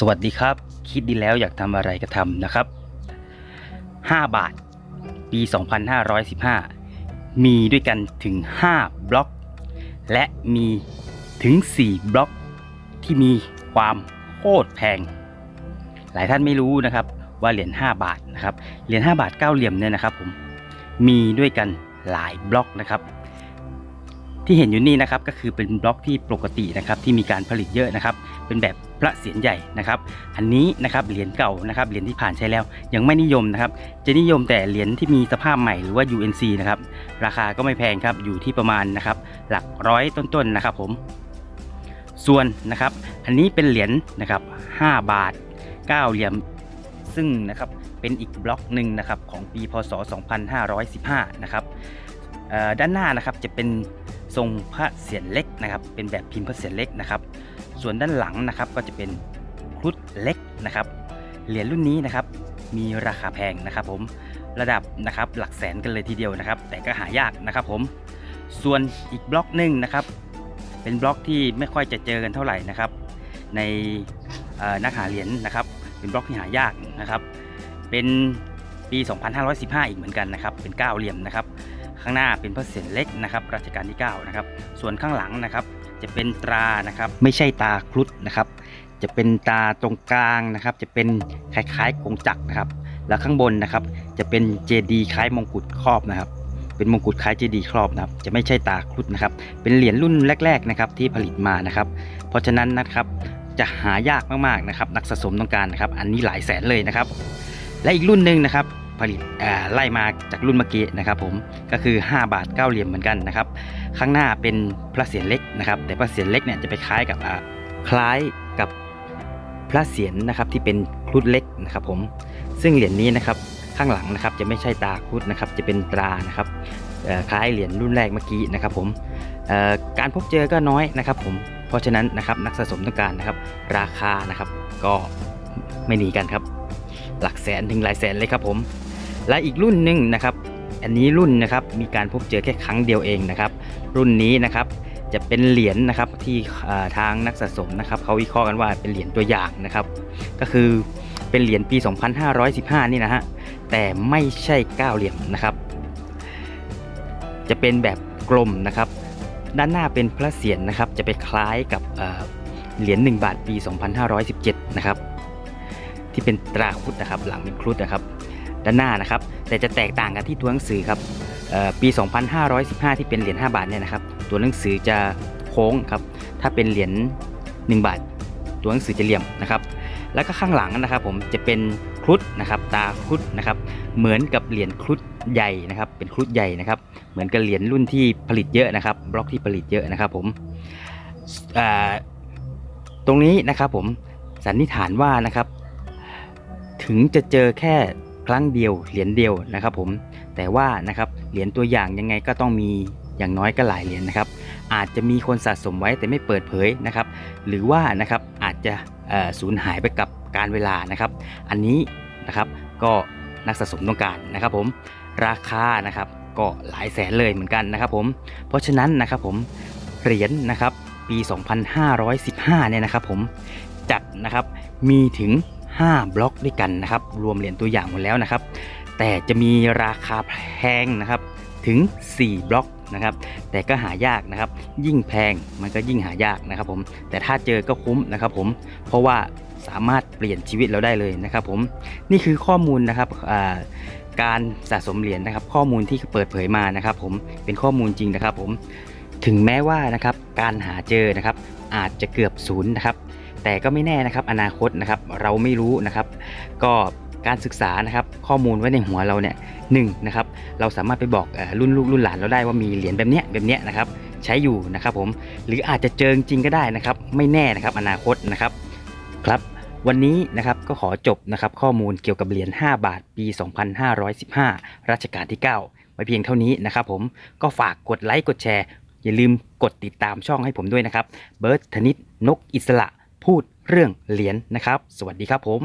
สวัสดีครับ คิดดีแล้วอยากทำอะไรก็ทำนะครับ 5 บาท ปี 2515 มีด้วยกันถึง 5 บล็อก และมีถึง 4 บล็อก ที่มีความโคตรแพง หลายท่านไม่รู้นะครับว่าเหรียญ5บาทนะครับเหรียญ5บาท 9 เหลี่ยมเนี่ยนะครับผมมีด้วยกันหลายบล็อกนะครับ ที่เห็นอยู่นี่นะครับก็คือเป็นบล็อกที่ปกตินะครับที่มีการผลิตเยอะนะครับ เป็นแบบ พระเศียรใหญ่นะครับ อันนี้นะครับเหรียญเก่านะครับเหรียญที่ผ่านใช้แล้ว ยังไม่นิยมนะครับ จะนิยมแต่เหรียญที่มีสภาพใหม่หรือว่า UNC นะครับราคาก็ไม่แพงครับอยู่ที่ประมาณนะครับหลักร้อยต้นๆนะครับผมส่วนนะครับ อันนี้เป็นเหรียญนะครับ 5 บาท 9 เหลี่ยม ซึ่งนะครับเป็นอีกบล็อกหนึ่งนะครับของปีพศ 2515 นะครับด้านหน้านะครับจะเป็นทรงพระเศียรเล็กนะครับ เป็นแบบพิมพ์พระเศียรเล็กนะครับ ส่วนด้านหลังนะครับก็จะเป็นครุฑเล็กนะครับ เหรียญรุ่นนี้นะครับมีราคาแพงนะครับ ผมระดับนะครับหลักแสนกันเลยทีเดียวนะครับ แต่ก็หายากนะครับผมส่วนอีกบล็อกหนึ่งนะครับ เป็นบล็อกที่ไม่ค่อยจะเจอกันเท่าไหร่นะครับ ในนักหาเหรียญนะครับ เป็นบล็อกที่หายากนะครับ เป็นปี 2515 อีกเหมือนกันนะครับ เป็น 9 เหลี่ยมนะครับ ข้างหน้าเป็นพระเศียรเล็กนะครับรัชกาลที่ 9 นะครับ ส่วนข้างหลังนะครับ จะเป็นตรานะครับ ไม่ใช่ตาครุฑนะครับ จะเป็นตาตรงกลางนะครับ จะเป็นคล้ายๆกงจักรนะครับ แล้วข้างบนนะครับ จะเป็นเจดีคล้ายมงกุฎครอบนะครับเป็นมงกุฎคล้ายเจดีครอบนะครับ จะไม่ใช่ตาครุฑนะครับ เป็นเหรียญรุ่นแรก ๆนะครับ ที่ผลิตมานะครับ เพราะฉะนั้นนะครับจะหายากมากๆนะครับ นักสะสมต้องการนะครับ อันนี้หลายแสนเลยนะครับ และอีกรุ่นหนึ่งนะครับ ผลิตไล่มาจากรุ่นเมื่อกี้นะครับผมก็คือ 5 บาท9เหลี่ยมเหมือนกันนะครับข้างหน้าเป็นพระเศียรเล็กนะครับแต่พระเศียรเล็กเนี่ยจะไปคล้ายกับคล้ายกับพระเศียรนะครับที่เป็นครุฑเล็กนะครับผมซึ่งเหรียญนี้นะครับข้างหลังนะครับจะไม่ใช่ตาครุฑนะครับจะเป็นตรานะครับคล้ายเหรียญรุ่นแรกเมื่อกี้นะครับผมการพบเจอก็น้อยนะครับผมเพราะฉะนั้นนะครับนักสะสมต้องการนะครับราคานะครับก็ไม่หนีกันครับ หลักแสนถึงหลายแสนเลยครับผม และอีกรุ่นหนึ่งนะครับ อันนี้รุ่นนะครับมีการพบเจอแค่ครั้งเดียวเองนะครับ รุ่นนี้นะครับจะเป็นเหรียญนะครับที่ทางนักสะสมนะครับเขาวิเคราะห์กันว่าเป็นเหรียญตัวอย่างนะครับ ก็คือเป็นเหรียญปี 2515 นี่นะฮะแต่ไม่ใช่9เหลี่ยมนะครับ จะเป็นแบบกลมนะครับ ด้านหน้าเป็นพระเศียรนะครับ จะไปคล้ายกับเอ่อเหรียญ1บาทปี 2517 นะครับ ที่เป็นตราครุฑนะครับ หลังเป็นครุฑนะครับ ด้านหน้านะครับ แต่จะแตกต่างกันที่ตัวหนังสือครับเอ่อปี 2515 ที่เป็นเหรียญ5บาทเนี่ยนะครับ ตัวหนังสือจะโค้งครับ ถ้าเป็นเหรียญ1บาท ตัวหนังสือจะเหลี่ยมนะครับ แล้วก็ข้างหลังนะครับ ผมจะเป็นครุฑนะครับ ตาครุฑนะครับ เหมือนกับเหรียญครุฑใหญ่นะครับ เป็นครุฑใหญ่นะครับ เหมือนกับเหรียญรุ่นที่ผลิตเยอะนะครับ บล็อกที่ผลิตเยอะนะครับ ผมตรงนี้นะครับผมสันนิษฐานว่านะครับ ถึงจะเจอแค่ ครั้งเดียวเหรียญเดียวนะครับผมแต่ว่านะครับเหรียญตัวอย่างยังไงก็ต้องมีอย่างน้อยก็หลายเหรียญนะครับ อาจจะมีคนสะสมไว้แต่ไม่เปิดเผยนะครับ หรือว่านะครับอาจจะสูญหายไปกับการเวลานะครับ อันนี้นะครับก็นักสะสมต้องการนะครับผมราคานะครับก็หลายแสนเลยเหมือนกันนะครับผมเพราะฉะนั้นนะครับผมเหรียญนะครับปี 2515 เนี่ยนะครับผมจัดนะครับมีถึง 5 บล็อกด้วยกันนะครับ รวมเหรียญตัวอย่างหมดแล้วนะครับ แต่จะมีราคาแพงนะครับถึง 4 บล็อกนะครับ แต่ก็หายากนะครับ ยิ่งแพงมันก็ยิ่งหายากนะครับ ผม แต่ถ้าเจอก็คุ้มนะครับ ผม เพราะว่าสามารถเปลี่ยนชีวิตเราได้เลยนะครับ ผม นี่คือข้อมูลนะครับการสะสมเหรียญนะครับ ข้อมูลที่เปิดเผยมานะครับ ผม เป็นข้อมูลจริงนะครับ ผม ถึงแม้ว่านะครับ การหาเจอนะครับ อาจจะเกือบศูนย์นะครับ แต่ก็ไม่แน่นะครับอนาคตนะครับเราไม่รู้นะครับ ก็การศึกษานะครับข้อมูลไว้ในหัวเราเนี่ยหนึ่งนะครับเราสามารถไปบอกรุ่นลูกรุ่นหลานเราได้ว่ามีเหรียญแบบเนี้ยแบบเนี้ยนะครับใช้อยู่นะครับผมหรืออาจจะเจอจริงก็ได้นะครับ ไม่แน่นะครับอนาคตนะครับครับวันนี้นะครับก็ขอจบนะครับข้อมูลเกี่ยวกับเหรียญ5บาทปี 2515 รัชกาลที่ 9 ไว้เพียงเท่านี้นะครับผมก็ฝากกดไลค์กดแชร์ อย่าลืมกดติดตามช่องให้ผมด้วยนะครับเบิร์ตธนิตนกอิสระ พูดเรื่องเหรียญนะครับ สวัสดีครับผม